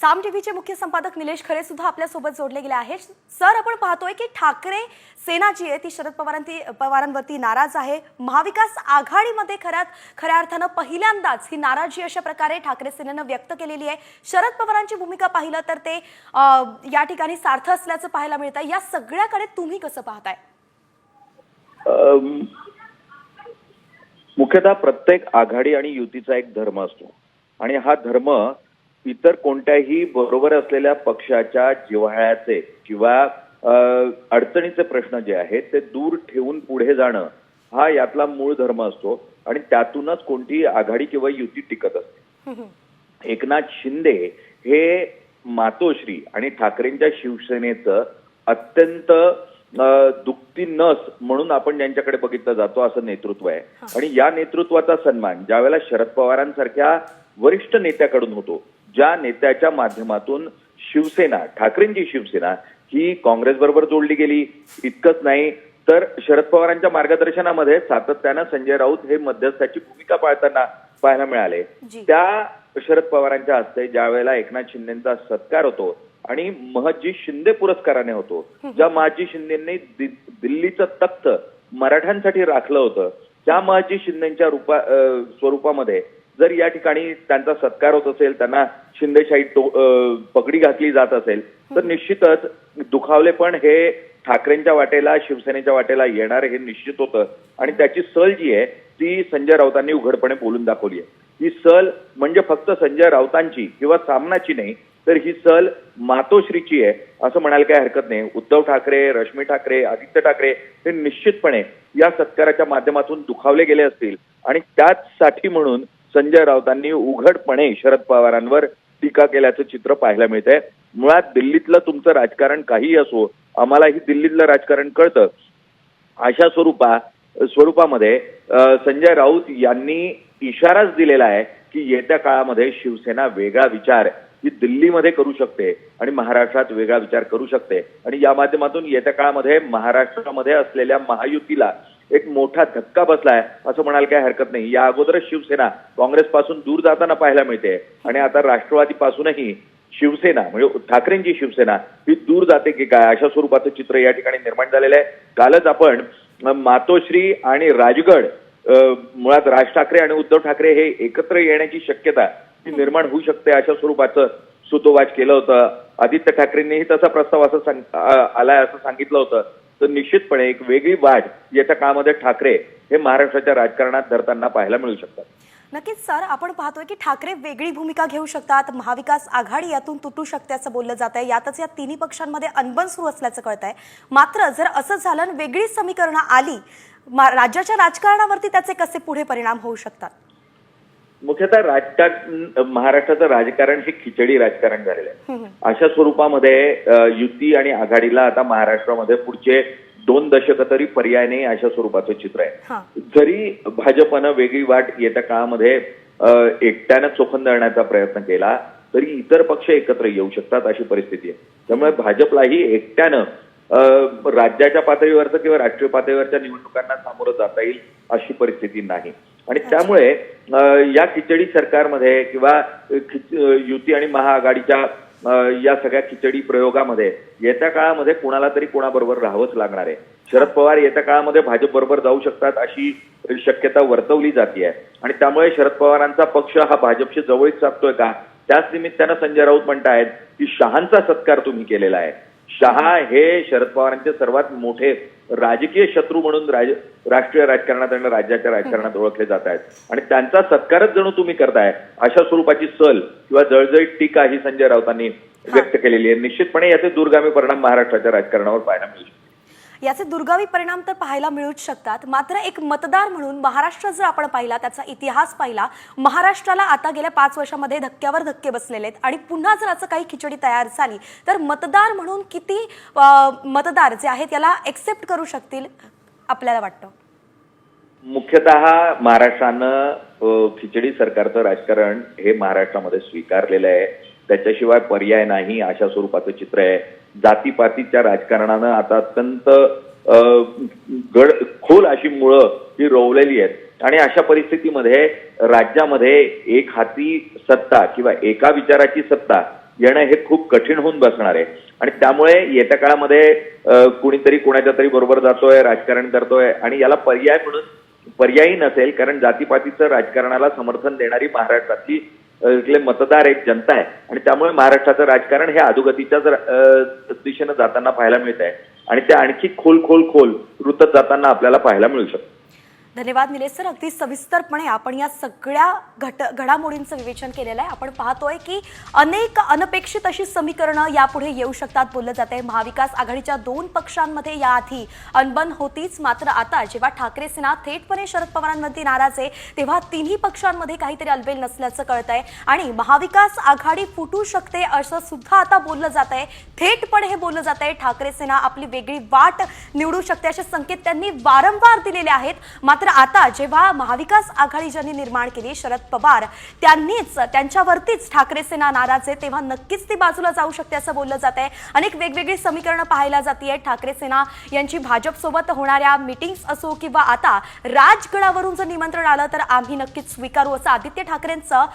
साम टीव्हीचे मुख्य संपादक निलेश खरे सुद्धा आपल्यासोबत जोडले गेले आहेत. सर आपण पाहतोय की ठाकरे सेना जी आहे. ती शरद पवारांती पवारांवरती नाराज आहे. महाविकास आघाडीमध्ये खऱ्यात खऱ्या अर्थानं पहिल्यांदाच ही नाराजी अशा प्रकारे ठाकरे सेनेनं व्यक्त केलेली आहे. शरद पवारांची भूमिका पाहिलं तर ते या ठिकाणी सार्थ असल्याचं पाहायला मिळतं या सगळ्याकडे तुम्ही कसं पाहताय? मुख्यतः प्रत्येक आघाडी आणि युतीचा एक धर्म असतो. आणि हा धर्म इतर कोणत्याही बरोबर असलेल्या पक्षाच्या जिव्हाळ्याचे किंवा अडचणीचे प्रश्न जे आहेत ते दूर ठेवून पुढे जाणं हा यातला मूळ धर्म असतो आणि त्यातूनच कोणतीही आघाडी किंवा युती टिकत असते. एकनाथ शिंदे हे मातोश्री आणि ठाकरेंच्या शिवसेनेचं अत्यंत दुखती नस म्हणून आपण ज्यांच्याकडे बघितलं जातो असं नेतृत्व आहे. आणि या नेतृत्वाचा सन्मान ज्यावेळेला शरद पवारांसारख्या वरिष्ठ नेत्याकडून होतो ज्या नेत्याच्या माध्यमातून शिवसेना ठाकरेंची शिवसेना ही काँग्रेस बरोबर जोडली गेली. इतकंच नाही तर शरद पवारांच्या मार्गदर्शनामध्ये सातत्यानं संजय राऊत हे मध्यस्थाची भूमिका पाळताना पाहायला मिळाले. त्या शरद पवारांच्या हस्ते ज्या वेळेला एकनाथ शिंदेचा सत्कार होतो आणि महजी शिंदे पुरस्काराने होतो ज्या महाजी शिंदेंनी दिल्लीचं तख्त मराठ्यांसाठी राखलं होतं त्या महजी शिंदेच्या रूपा स्वरूपामध्ये जर या ठिकाणी त्यांचा सत्कार होत असेल त्यांना शिंदेशाही पगडी घातली जात असेल तर निश्चितच दुखावले पण हे ठाकरेंच्या वाटेला शिवसेनेच्या वाटेला येणार हे निश्चित होतं. आणि त्याची सल जी आहे ती संजय राऊतांनी उघडपणे बोलून दाखवली आहे. ही सल म्हणजे फक्त संजय राऊतांची किंवा सामनाची नाही तर ही सल मातोश्रीची आहे असं म्हणायला काही हरकत नाही. उद्धव ठाकरे रश्मी ठाकरे आदित्य ठाकरे हे निश्चितपणे या सत्काराच्या माध्यमातून दुखावले गेले असतील. आणि त्याचसाठी म्हणून संजय राऊतांनी उघडपणे शरद पवारांवर टीका केल्याचं चित्र पाहायला मिळतंय. मुळात दिल्लीतलं तुमचं राजकारण काहीही असो आम्हालाही दिल्लीतलं राजकारण कळतं. अशा स्वरूपा स्वरूपामध्ये संजय राऊत यांनी इशाराच दिलेला आहे की येत्या काळामध्ये शिवसेना वेगळा विचार ही दिल्लीमध्ये करू शकते आणि महाराष्ट्रात वेगळा विचार करू शकते. आणि या माध्यमातून येत्या काळामध्ये महाराष्ट्रामध्ये असलेल्या महायुतीला एक मोठा धक्का बसलाय असं म्हणायला काही हरकत नाही. या अगोदरच शिवसेना काँग्रेसपासून दूर जाताना पाहायला मिळते. आणि आता राष्ट्रवादीपासूनही शिवसेना म्हणजे ठाकरेंची शिवसेना ही दूर जाते की काय? अशा स्वरूपाचं चित्र या ठिकाणी निर्माण झालेलं आहे. कालच आपण मातोश्री आणि राजगड मुळात राज ठाकरे आणि उद्धव ठाकरे हे एकत्र येण्याची शक्यता ही निर्माण होऊ शकते अशा स्वरूपाचं सुतोवाच केलं होतं. आदित्य ठाकरेंनीही तसा प्रस्ताव असं सांग आलाय असं सांगितलं होतं. तर निश्चितपणे एक वेगळी वाढ याच्या काळामध्ये ठाकरे हे महाराष्ट्राच्या राजकारणात धरताना पाहायला मिळू शकतात. नक्कीच सर. आपण पाहतोय की ठाकरे वेगळी भूमिका घेऊ शकतात. महाविकास आघाडी यातून तुटू शकते असं बोललं जात आहे. यातच या तिन्ही पक्षांमध्ये अनबन सुरू असल्याचं कळत आहे. मात्र जर असं झालं वेगळीच वेगळी समीकरणं आली मा- राज्याच्या राजकारणावरती त्याचे कसे पुढे परिणाम होऊ शकतात? मुख्यतः राजकारण महाराष्ट्राचं राजकारण हे खिचडी राजकारण झालेलं आहे. अशा स्वरूपामध्ये युती आणि आघाडीला आता महाराष्ट्रामध्ये पुढचे दोन दशक तरी पर्याय नाही अशा स्वरूपाचं चित्र. आहे. जरी भाजपनं वेगळी वाट येत्या काळामध्ये एकट्यानं चोखंदळण्याचा प्रयत्न केला तरी इतर पक्ष एकत्र येऊ शकतात अशी परिस्थिती आहे. त्यामुळे भाजपलाही एकट्यानं राज्याच्या पातळीवरचं किंवा राष्ट्रीय पातळीवरच्या निवडणुकांना सामोरं जाता येईल अशी परिस्थिती नाही. आणि त्यामुळे या खिचडी सरकारमध्ये किंवा युती आणि महाआघाडीच्या या सगळ्या खिचडी प्रयोगामध्ये येत्या काळामध्ये कुणाला तरी कोणाबरोबर राहावंच लागणार आहे. शरद पवार येत्या काळामध्ये भाजप बरोबर जाऊ शकतात अशी शक्यता वर्तवली जाते आणि त्यामुळे शरद पवारांचा पक्ष हा भाजपशी जवळीक साधतोय का? त्याच निमित्तानं संजय राऊत म्हणतायत की शहांचा सत्कार तुम्ही केलेला आहे. शहा हे शरद पवारांचे सर्वात मोठे राजकीय शत्रू म्हणून राज राष्ट्रीय राजकारणात आणि राज्याच्या राजकारणात ओळखले जात आहेत. आणि त्यांचा सत्कारच जणू तुम्ही करताय. अशा स्वरूपाची सल किंवा जळजळीत टीका ही संजय राऊतांनी व्यक्त केलेली आहे. निश्चितपणे याचे दूरगामी परिणाम महाराष्ट्राच्या राजकारणावर पाहायला मिळू शकतात याचे दुर्गावी परिणाम तर पाहायला मिळूच शकतात. मात्र एक मतदार म्हणून महाराष्ट्र जर आपण पाहिला त्याचा इतिहास पाहिला महाराष्ट्राला आता गेल्या पाच वर्षामध्ये धक्क्यावर धक्के बसलेले आहेत. आणि पुन्हा जर असं काही खिचडी तयार झाली तर मतदार म्हणून किती मतदार जे आहेत याला एक्सेप्ट करू शकतील आपल्याला वाटतं? मुख्यतः महाराष्ट्रानं खिचडी सरकारचं राजकारण हे महाराष्ट्रामध्ये स्वीकारलेलं आहे. त्याच्याशिवाय पर्याय नाही अशा स्वरूपाचं चित्र आहे. जातीपातीच्या राजकारणानं आता अत्यंत गड खोल अशी मुळं ही रोवलेली आहेत. आणि अशा परिस्थितीमध्ये राज्यामध्ये एक हाती सत्ता किंवा एका विचाराची सत्ता येणं हे खूप कठीण होऊन बसणार आहे. आणि त्यामुळे येत्या काळामध्ये कुणीतरी कुणाच्या तरी बरोबर जातोय राजकारण करतोय आणि याला पर्याय म्हणून पर्यायी नसेल कारण जातीपातीचं राजकारणाला समर्थन देणारी महाराष्ट्रातली इथले मतदार एक जनता आहे. आणि त्यामुळे महाराष्ट्राचं राजकारण हे अधोगतीच्याच दिशेनं जाताना पाहायला मिळत आहे आणि ते आणखी खोल खोल खोल रुतत जाताना आपल्याला पाहायला मिळू शकतं. धन्यवाद निलेश सर. अगदी सविस्तरपणे आपण या सगळ्या घट घडामोडींचं विवेचन केलेलं आहे. आपण पाहतोय की अनेक अनपेक्षित अशी समीकरणं यापुढे येऊ शकतात बोललं जात आहे महाविकास आघाडीच्या दोन पक्षांमध्ये याआधी अनबन होतीच. मात्र आता जेव्हा ठाकरे सेना थेटपणे शरद पवारांवरती नाराज आहे तेव्हा तिन्ही पक्षांमध्ये काहीतरी अलबेल नसल्याचं कळत आहे आणि महाविकास आघाडी फुटू शकते असं सुद्धा आता बोललं जात आहे थेटपणे हे बोललं जात आहे ठाकरे सेना आपली वेगळी वाट निवडू शकते असे संकेत त्यांनी वारंवार दिलेले आहेत. मात्र आता जेव्हा महाविकास आघाडी ज्यांनी निर्माण केली शरद पवार त्यांनीच त्यांच्यावरतीच ठाकरे सेना नाराज आहे तेव्हा नक्कीच ती बाजूला जाऊ शकते असं बोललं जात आहे अनेक वेगवेगळी समीकरणं पाहायला जाते ठाकरे सेना यांची भाजपसोबत होणाऱ्या मिटिंग्स असो किंवा आता राजगडावरून जर निमंत्रण आलं तर आम्ही नक्कीच स्वीकारू असं आदित्य ठाकरेंचं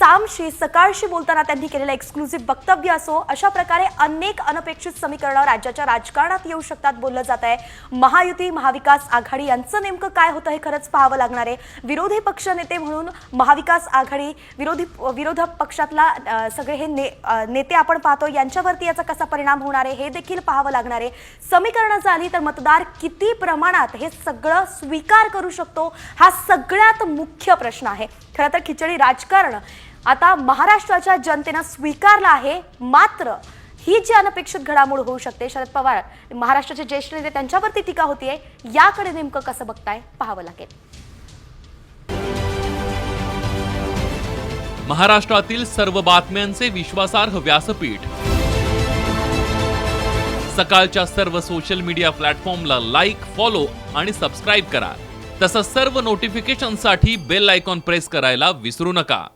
सामशी सकाळशी बोलताना त्यांनी केलेलं एक्सक्लुझिव्ह वक्तव्य असो अशा प्रकारे अनेक अनपेक्षित समीकरणं राज्याच्या राजकारणात येऊ शकतात बोललं जात आहे. महायुती महाविकास आघाडी यांचं नेमकं काय होतं हे खरंच पाहावं लागणार आहे. विरोधी पक्षनेते म्हणून महाविकास आघाडी विरोधी विरोधक पक्षातला सगळे हे ने नेते आपण पाहतो यांच्यावरती याचा कसा परिणाम होणार आहे हे देखील पाहावं लागणार आहे. समीकरणं झाली तर मतदार किती प्रमाणात हे सगळं स्वीकार करू शकतो? हा सगळ्यात मुख्य प्रश्न आहे. खरं तर खिचडी राजकारण आता महाराष्ट्राच्या जनतेनं स्वीकारला आहे मात्र ही जी अनपेक्षित घडामोड होऊ शकते शरद पवार महाराष्ट्राचे ज्येष्ठ नेते त्यांच्यावरती टीका होतीये याकडे नेमकं कसं बघताय पाहावं लागेल. महाराष्ट्रातील सर्व बातम्यांचे विश्वासार्ह व्यासपीठ. सकाळच्या सर्व सोशल मीडिया प्लॅटफॉर्मला लाईक फॉलो आणि सबस्क्राईब करा. तसंच सर्व नोटिफिकेशनसाठी बेल आयकॉन प्रेस करायला विसरू नका.